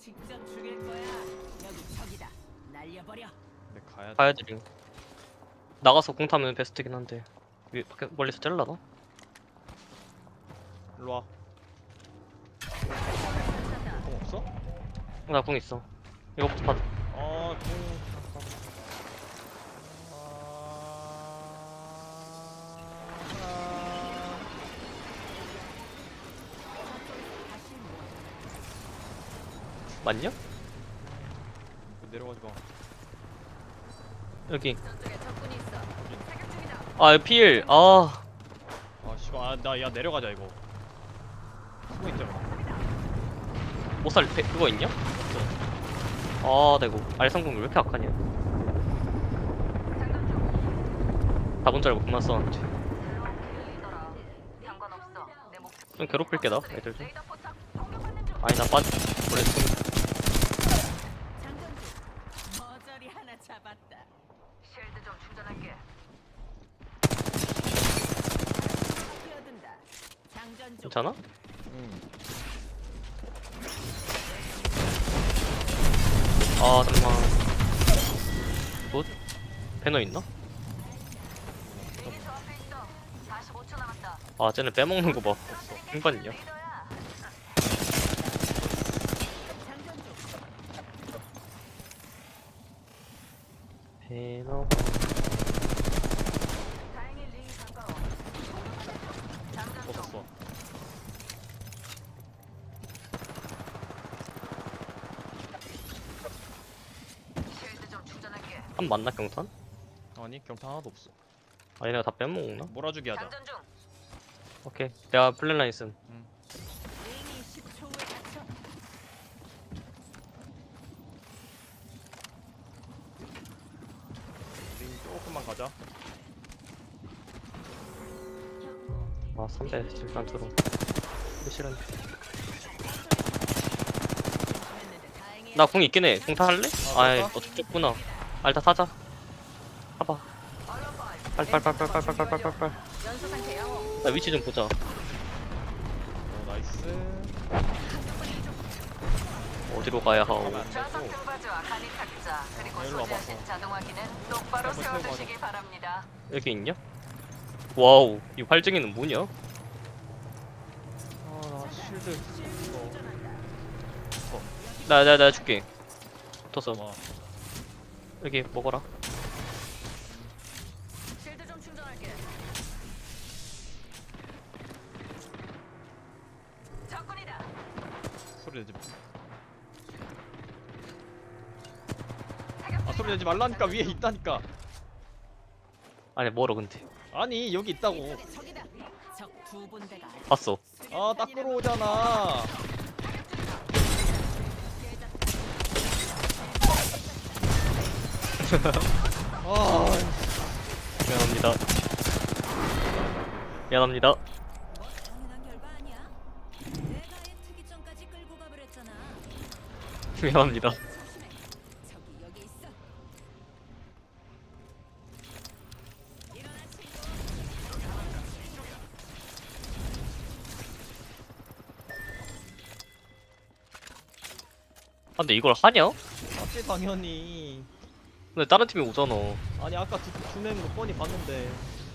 직접 죽일 거야. 여기 적이다. 날려버려. 근데 가야 돼. 가야지 링 나가서 공 타면 베스트긴 한데 위, 밖에 멀리서 찔러나? 일로 와. 공 없어? 나 공 있어 이거부터 받아 아, 공. 아, 다시 모아. 맞냐? 내려가지 마. 여기. 아 필! 아 아, 씨발. 아, 나, 야, 내려가자, 이거. 숨어 있잖아. 못살 그거 있냐? 아, 나 이거 알상공이 왜 이렇게 악하냐? 답은 줄 알고 그만 목표. 좀 괴롭힐게 나 애들 좀. 아니 나 빠져 원래 좀 장전 중. 머저리 하나 잡았다. 중. 괜찮아? 응. 아 잠깐만 뭐? 배너 있나? 링이 저 앞에 있어. 45초 남았다. 아 쟤네 빼먹는 거봐 중. 배너 다행히 링이 가까워. 장전 중. 벗었어. 쉴드 좀 한 맞나 경탄? 아니, 경탄 하나도 없어. 아니 내가 다 빼먹나? 몰아주기 하자. 장전 중. 오케이 내가 플랜 라인 씀 링이 10초 후에 갇혀. 링 조금만 가자. 아 3배 일단 들어 싫은데 했는데 다행히 나궁 있긴 해. 궁 타할래? 아, 아이? 너 죽겠구나. 아, 일단 타자. 타봐. 빨리, 빨리, 빨리, 빨리, 빨리, 빨리, 빨리, 빨리, 빨리. 연소 상태 양호. 나 위치 좀 보자. 오, 나이스. 어디로 가야 하오. 가면 안 좌석 되고. 등받이와 간이 탁자 그리고 일로 소지하신 와봐서. 자동화기는 똑바로 한번 태워봐. 세워두시기 바랍니다. 여기 있냐? 와우, 이 활쟁이는 뭐냐? 아, 나 실드. 이거. 나, 나, 나 줄게. 붙었어. 와. 여기 먹어라. 실드 좀 충전할게. 적군이다. 소리 내지 마. 아, 소리 내지 말라니까 위에 있다니까. 아니, 뭐러 근데. 아니, 여기 있다고. 두 아직 봤어. 아, 딱 끌어오잖아. 아, 미안합니다. 미안합니다. 미안합니다. 아, 근데 이걸 하냐? 맞지 당연히. 근데 다른 팀이 오잖아. 아니 아까 두, 두 mem으로 뻔히 봤는데